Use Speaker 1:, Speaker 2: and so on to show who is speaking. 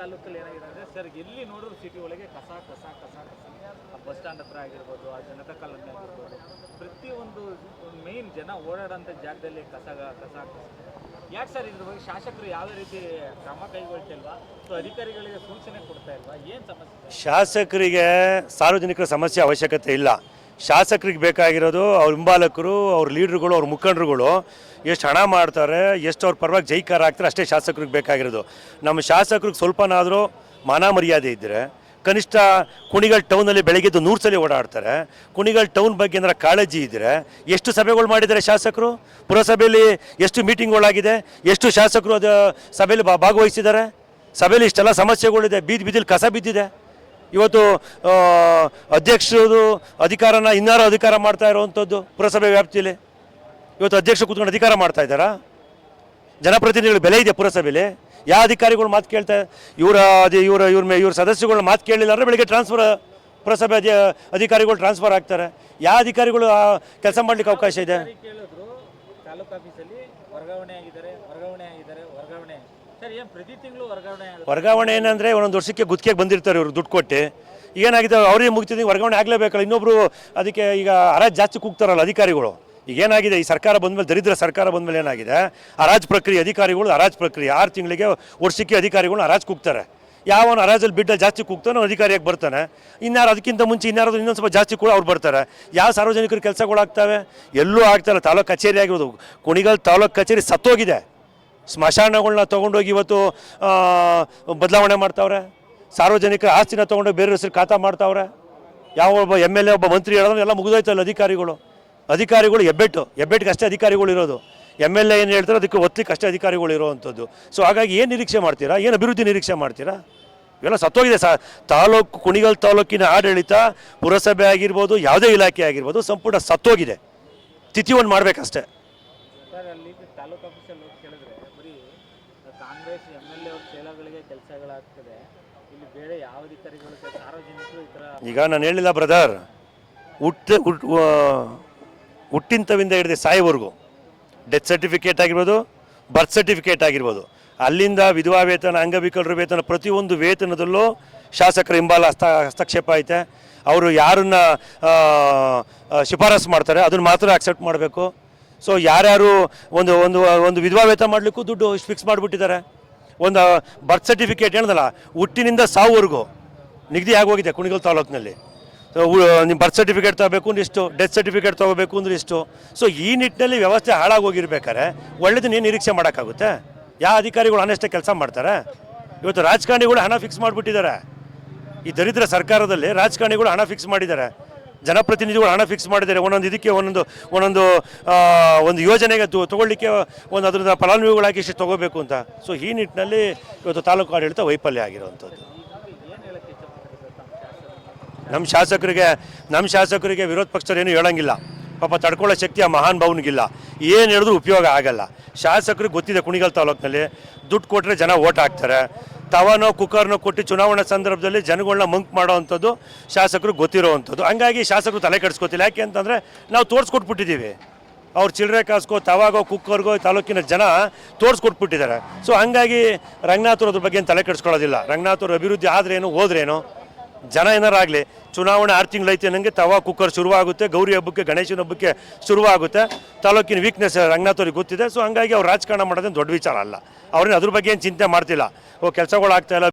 Speaker 1: ತಾಲೂಕಲ್ಲಿ ಏನಾಗಿದೆ ಸರ್, ಎಲ್ಲಿ ನೋಡಿದ್ರು ಸಿಟಿ ಒಳಗೆ ಕಸ ಕಸ ಕಸ ಕಸ. ಬಸ್ ಸ್ಟ್ಯಾಂಡ್ ಹತ್ರ ಆಗಿರ್ಬೋದು, ಆ ಜನತಾ ಕಾಲೋನಿ ಆಗಿರ್ಬೋದು ಪ್ರತಿಯೊಂದು ಮೇನ್ ಜನ ಓಡಾಡೋಂಥ ಜಾಗದಲ್ಲಿ ಕಸ ಕಸ ಕಸ. ಯಾಕೆ ಸರ್ ಇದ್ರ ಬಗ್ಗೆ ಶಾಸಕರು ಯಾವ ರೀತಿ ಕ್ರಮ ಕೈಗೊಳ್ತಿಲ್ವಾ? ಸೊ ಅಧಿಕಾರಿಗಳಿಗೆ ಸೂಚನೆ ಕೊಡ್ತಾ ಇಲ್ವಾ? ಏನು ಸಮಸ್ಯೆ?
Speaker 2: ಶಾಸಕರಿಗೆ ಸಾರ್ವಜನಿಕರ ಸಮಸ್ಯೆ ಅವಶ್ಯಕತೆ ಇಲ್ಲ. ಶಾಸಕರಿಗೆ ಬೇಕಾಗಿರೋದು ಅವ್ರ ಹಿಂಬಾಲಕರು, ಅವ್ರ ಲೀಡ್ರುಗಳು, ಅವ್ರ ಮುಖಂಡರುಗಳು ಎಷ್ಟು ಹಣ ಮಾಡ್ತಾರೆ, ಎಷ್ಟು ಅವ್ರ ಪರವಾಗಿ ಜೈಕಾರ ಆಗ್ತಾರೆ, ಅಷ್ಟೇ ಶಾಸಕರಿಗೆ ಬೇಕಾಗಿರೋದು. ನಮ್ಮ ಶಾಸಕರಿಗೆ ಸ್ವಲ್ಪನಾದರೂ ಮಾನ ಮರ್ಯಾದೆ ಇದ್ದರೆ ಕನಿಷ್ಠ ಕುಣಿಗಲ್ ಟೌನಲ್ಲಿ ಬೆಳಗ್ಗೆದ್ದು ನೂರು ಸಲ ಓಡಾಡ್ತಾರೆ. ಕುಣಿಗಲ್ ಟೌನ್ ಬಗ್ಗೆ ಏನಾರ ಕಾಳಜಿ ಇದ್ದರೆ ಎಷ್ಟು ಸಭೆಗಳು ಮಾಡಿದ್ದಾರೆ ಶಾಸಕರು? ಪುರಸಭೆಯಲ್ಲಿ ಎಷ್ಟು ಮೀಟಿಂಗ್ಗಳಾಗಿದೆ? ಎಷ್ಟು ಶಾಸಕರು ಅದು ಸಭೆಯಲ್ಲಿ ಭಾಗವಹಿಸಿದ್ದಾರೆ ಸಭೆಯಲ್ಲಿ ಇಷ್ಟೆಲ್ಲ ಸಮಸ್ಯೆಗಳಿದೆ, ಬೀದಿ ಬೀದಿಲಿ ಕಸ ಬಿದ್ದಿದೆ. ಇವತ್ತು ಅಧ್ಯಕ್ಷರು ಅಧಿಕಾರನ ಇನ್ನಾರು ಅಧಿಕಾರ ಮಾಡ್ತಾ ಇರುವಂಥದ್ದು ಪುರಸಭೆ ವ್ಯಾಪ್ತಿಯಲ್ಲಿ? ಇವತ್ತು ಅಧ್ಯಕ್ಷರು ಕೂತ್ಕೊಂಡು ಅಧಿಕಾರ ಮಾಡ್ತಾ ಇದ್ದಾರಾ? ಜನಪ್ರತಿನಿಧಿಗಳು ಬೆಲೆ ಇದೆ ಪುರಸಭೆಯಲ್ಲಿ ಯಾವ ಅಧಿಕಾರಿಗಳು ಮಾತು ಕೇಳ್ತಾ ಇವರ, ಅದೇ ಇವರ, ಇವ್ರ ಮೇ, ಇವ್ರ ಸದಸ್ಯಗಳ ಮಾತು ಕೇಳಿಲ್ಲ ಅಂದರೆ ಬೆಳಿಗ್ಗೆ ಟ್ರಾನ್ಸ್ಫರ್ ಪುರಸಭೆ ಅಧಿ, ಅಧಿಕಾರಿಗಳು ಟ್ರಾನ್ಸ್ಫರ್ ಆಗ್ತಾರೆ. ಯಾವ ಅಧಿಕಾರಿಗಳು ಕೆಲಸ ಮಾಡ್ಲಿಕ್ಕೆ ಅವಕಾಶ ಇದೆ
Speaker 1: ಸರಿ ಕೇಳಿದ್ರು ತಾಲೂಕು ಆಫೀಸಲ್ಲಿ ವರ್ಗಾವಣೆ
Speaker 2: ಏನಂದರೆ ಒಂದೊಂದು ವರ್ಷಕ್ಕೆ ಗುತ್ತಿಗೆಗೆ ಬಂದಿರ್ತಾರೆ ಇವರು ದುಡ್ಡು ಕೊಟ್ಟು. ಏನಾಗಿದೆ ಅವ್ರಿಗೆ ಮುಗಿತಿದ್ದು ವರ್ಗಾವಣೆ ಆಗಲೇಬೇಕಲ್ಲ. ಇನ್ನೊಬ್ರು ಅದಕ್ಕೆ ಈಗ ಅರಾಜ್ ಜಾಸ್ತಿ ಕೂಗ್ತಾರಲ್ಲ ಅಧಿಕಾರಿಗಳು. ಈಗ ಏನಾಗಿದೆ ಈ ಸರ್ಕಾರ ಬಂದಮೇಲೆ, ದರಿದ್ರ ಸರ್ಕಾರ ಬಂದಮೇಲೆ ಏನಾಗಿದೆ? ಹರಾಜು ಪ್ರಕ್ರಿಯೆ ಅಧಿಕಾರಿಗಳು ಹರಾಜು ಪ್ರಕ್ರಿಯೆ. ಆರು ತಿಂಗಳಿಗೆ ವರ್ಷಕ್ಕೆ ಅಧಿಕಾರಿಗಳು ಹರಾಜು ಕೂಗ್ತಾರೆ. ಯಾವನು ಹರಾಜಲ್ಲಿ ಬಿಡ್ಡಲ್ಲಿ ಜಾಸ್ತಿ ಕೂಗ್ತಾನೋ ಅಧಿಕಾರಿಯಾಗಿ ಬರ್ತಾನೆ. ಇನ್ನಾರು ಅದಕ್ಕಿಂತ ಮುಂಚೆ ಇನ್ಯಾರು ಇನ್ನೊಂದು ಸ್ವಲ್ಪ ಜಾಸ್ತಿ ಕೂಡ ಅವ್ರು ಬರ್ತಾರೆ. ಯಾವ ಸಾರ್ವಜನಿಕರ ಕೆಲಸಗಳಾಗ್ತವೆ? ಎಲ್ಲೂ ಆಗ್ತಾಯಿಲ್ಲ ತಾಲೂಕು ಕಚೇರಿ ಆಗಿರೋದು ಕುಣಿಗಲ್ ತಾಲೂಕು ಕಚೇರಿ ಸತ್ತೋಗಿದೆ. ಸ್ಮಶಾನಗಳನ್ನ ತೊಗೊಂಡೋಗಿ ಇವತ್ತು ಬದಲಾವಣೆ ಮಾಡ್ತಾವ್ರೆ? ಸಾರ್ವಜನಿಕ ಆಸ್ತಿನ ತೊಗೊಂಡೋಗಿ ಬೇರೆ ಹೆಸರು ಖಾತಾ ಮಾಡ್ತಾವ್ರೆ? ಯಾವ ಒಬ್ಬ ಎಂ ಎಲ್ ಎ ಒಬ್ಬ ಮಂತ್ರಿ ಹೇಳಿದ್ರೆ ಎಲ್ಲ ಮುಗಿದೋಯ್ತಲ್ಲ ಅಧಿಕಾರಿಗಳು. ಅಧಿಕಾರಿಗಳು ಹೆಬ್ಬೆಟ್ಟು, ಹೆಬ್ಬೆಟ್ಟಿಗೆ ಅಷ್ಟೇ ಅಧಿಕಾರಿಗಳು ಇರೋದು. ಎಂ ಎಲ್ ಎ ಏನು ಹೇಳ್ತಾರೆ ಅದಕ್ಕೆ ಒತ್ತಲಿಕ್ಕೆ ಅಷ್ಟೇ ಅಧಿಕಾರಿಗಳು ಇರೋವಂಥದ್ದು. ಸೊ ಹಾಗಾಗಿ ಏನು ನಿರೀಕ್ಷೆ ಮಾಡ್ತೀರಾ? ಏನು ಅಭಿವೃದ್ಧಿ ನಿರೀಕ್ಷೆ ಮಾಡ್ತೀರಾ? ಇವೆಲ್ಲ ಸತ್ತೋಗಿದೆ. ಸಾ, ತಾಲೂಕು, ಕುಣಿಗಲ್ ತಾಲೂಕಿನ ಆಡಳಿತ ಪುರಸಭೆ ಆಗಿರ್ಬೋದು, ಯಾವುದೇ ಇಲಾಖೆ ಆಗಿರ್ಬೋದು ಸಂಪೂರ್ಣ ಸತ್ತೋಗಿದೆ. ತಿಥಿವನ್ನು ಮಾಡಬೇಕಷ್ಟೇ.
Speaker 1: ಕಾಂಗ್ರೆಸ್ ಎಂ ಎಲ್ ಎ ಚೇಲಗಳಿಗೆ ಕೆಲಸಗಳಾಗ್ತದೆ. ಇಲ್ಲಿ ಬೇರೆ ಯಾವ ಅಧಿಕಾರಿಗಳು ಸರ್ ಸಾರ್ವಜನಿಕರು ಈ ಥರ
Speaker 2: ಈಗ ನಾನು ಹೇಳಿಲ್ಲ ಬ್ರದರ್. ಹುಟ್ಟ ಹುಟ್ ಹುಟ್ಟಿಂತವಿಂದ ಹಿಡಿದು ಸಾಯೋವರೆಗೂ ಡೆತ್ ಸರ್ಟಿಫಿಕೇಟ್ ಆಗಿರ್ಬೋದು, ಬರ್ತ್ ಸರ್ಟಿಫಿಕೇಟ್ ಆಗಿರ್ಬೋದು, ಅಲ್ಲಿಂದ ವಿಧವಾ ವೇತನ, ಅಂಗವಿಕಲರ ವೇತನ ಪ್ರತಿಯೊಂದು ವೇತನದಲ್ಲೂ ಶಾಸಕರ ಹಿಂಬಾಲ ಹಸ್ತ ಹಸ್ತಕ್ಷೇಪ ಐತೆ. ಅವರು ಯಾರನ್ನ ಶಿಫಾರಸು ಮಾಡ್ತಾರೆ, ಅದನ್ನು ಮಾತ್ರ ಅಕ್ಸೆಪ್ಟ್ ಮಾಡಬೇಕು. ಸೊ ಯಾರ್ಯಾರು ಒಂದು ಒಂದು ಒಂದು ವಿಧವಾ ವೇತನ ಮಾಡಲಿಕ್ಕೂ ದುಡ್ಡು ಫಿಕ್ಸ್ ಮಾಡಿಬಿಟ್ಟಿದ್ದಾರೆ. ಒಂದು ಬರ್ತ್ ಸರ್ಟಿಫಿಕೇಟ್ ಹೇಳ್ದಲ್ಲ ಹುಟ್ಟಿನಿಂದ ಸಾವುವರೆಗೂ ನಿಗದಿ ಆಗೋಗಿದೆ ಕುಣಿಗಲ್ ತಾಲೂಕಿನಲ್ಲಿ. ನಿಮ್ಮ ಬರ್ತ್ ಸರ್ಟಿಫಿಕೇಟ್ ತಗೋಬೇಕು ಅಂದ್ರೆ ಇಷ್ಟು ಡೆತ್ ಸರ್ಟಿಫಿಕೇಟ್ ತಗೋಬೇಕು ಅಂದ್ರೆ ಇಷ್ಟು. ಸೊ ಈ ನಿಟ್ಟಿನಲ್ಲಿ ವ್ಯವಸ್ಥೆ ಹಾಳಾಗೋಗಿರ್ಬೇಕಾರೆ ಒಳ್ಳೇದು ನೀನು ನಿರೀಕ್ಷೆ ಮಾಡೋಕ್ಕಾಗುತ್ತೆ. ಯಾವ ಅಧಿಕಾರಿಗಳು ಅನ್ನಷ್ಟೇ ಕೆಲಸ ಮಾಡ್ತಾರೆ? ಇವತ್ತು ರಾಜಕಾರಣಿಗಳು ಹಣ ಫಿಕ್ಸ್ ಮಾಡಿಬಿಟ್ಟಿದ್ದಾರೆ. ಈ ದರಿದ್ರ ಸರ್ಕಾರದಲ್ಲಿ ರಾಜಕಾರಣಿಗಳು ಹಣ ಫಿಕ್ಸ್ ಮಾಡಿದ್ದಾರೆ. ಜನಪ್ರತಿನಿಧಿಗಳು ಹಣ ಫಿಕ್ಸ್ ಮಾಡಿದ್ದಾರೆ. ಒಂದೊಂದು ಇದಕ್ಕೆ ಒಂದೊಂದು ಒಂದೊಂದು ಒಂದು ಯೋಜನೆಗೆ ತಗೊಳ್ಳಿಕ್ಕೆ ಒಂದು ಅದರಿಂದ ಫಲಾನುಭವಿಗಳಾಗಿ ಇಷ್ಟು ತಗೋಬೇಕು ಅಂತ. ಸೊ ಈ ನಿಟ್ಟಿನಲ್ಲಿ ಇವತ್ತು ತಾಲೂಕು ಆಡಳಿತ ವೈಫಲ್ಯ ಆಗಿರುವಂಥದ್ದು. ನಮ್ಮ ಶಾಸಕರಿಗೆ ನಮ್ಮ ಶಾಸಕರಿಗೆ ವಿರೋಧ ಪಕ್ಷದವ್ರು ಹೇಳಂಗಿಲ್ಲ. ಪಾಪ ತಡ್ಕೊಳ್ಳೋ ಶಕ್ತಿ ಆ ಮಹಾನ್ ಭವನಿಗಿಲ್ಲ. ಏನು ಹೇಳಿದ್ರು ಉಪಯೋಗ ಆಗಲ್ಲ. ಶಾಸಕರಿಗೆ ಗೊತ್ತಿದೆ ಕುಣಿಗಲ್ ತಾಲೂಕಿನಲ್ಲಿ, ದುಡ್ಡು ಕೊಟ್ಟರೆ ಜನ ಓಟ್ ಹಾಕ್ತಾರೆ. ತವನೋ ಕುಕ್ಕರ್ನೋ ಕೊಟ್ಟು ಚುನಾವಣಾ ಸಂದರ್ಭದಲ್ಲಿ ಜನಗಳನ್ನ ಮಂಕ್ ಮಾಡೋವಂಥದ್ದು ಶಾಸಕರು ಗೊತ್ತಿರೋವಂಥದ್ದು. ಹಂಗಾಗಿ ಶಾಸಕರು ತಲೆ ಕೆಡಿಸ್ಕೊತಿಲ್ಲ. ಯಾಕೆ ಅಂತಂದರೆ ನಾವು ತೋರಿಸ್ಕೊಟ್ಬಿಟ್ಟಿದ್ದೀವಿ. ಅವ್ರು ಚಿಲ್ಲರೆ ಕಾಸ್ಕೋ, ತವಾಗೋ, ಕುಕ್ಕರ್ಗೋ ತಾಲೂಕಿನ ಜನ ತೋರಿಸ್ಕೊಟ್ಬಿಟ್ಟಿದ್ದಾರೆ. ಸೊ ಹಂಗಾಗಿ ರಂಗನಾಥವ್ರ ಅದ್ರ ಬಗ್ಗೆ ತಲೆ ಕೆಡಿಸ್ಕೊಳ್ಳೋದಿಲ್ಲ. ರಂಗನಾಥವ್ರ ಅಭಿವೃದ್ಧಿ ಆದ್ರೇನು, ಹೋದ್ರೇನು? ಜನ ಏನಾರಾಗಲಿ, ಚುನಾವಣೆ ಆರು ತಿಂಗಳೈತೆ ನನಗೆ ತವಾ ಕುಕ್ಕರ್ ಶುರುವಾಗುತ್ತೆ, ಗೌರಿ ಹಬ್ಬಕ್ಕೆ, ಗಣೇಶನ ಹಬ್ಬಕ್ಕೆ ಶುರುವಾಗುತ್ತೆ. ತಾಲೂಕಿನ ವೀಕ್ನೆಸ್ ರಂಗನಾಥವ್ರಿಗೆ ಗೊತ್ತಿದೆ. ಸೊ ಹಂಗಾಗಿ ಅವ್ರು ರಾಜಕಾರಣ ಮಾಡೋದೇನು ದೊಡ್ಡ ವಿಚಾರ ಅಲ್ಲ. ಅವ್ರನ್ನ ಅದ್ರ ಬಗ್ಗೆ ಏನು ಚಿಂತೆ ಮಾಡ್ತಿಲ್ಲ. ಓ, ಕೆಲಸಗಳು ಇಲ್ಲ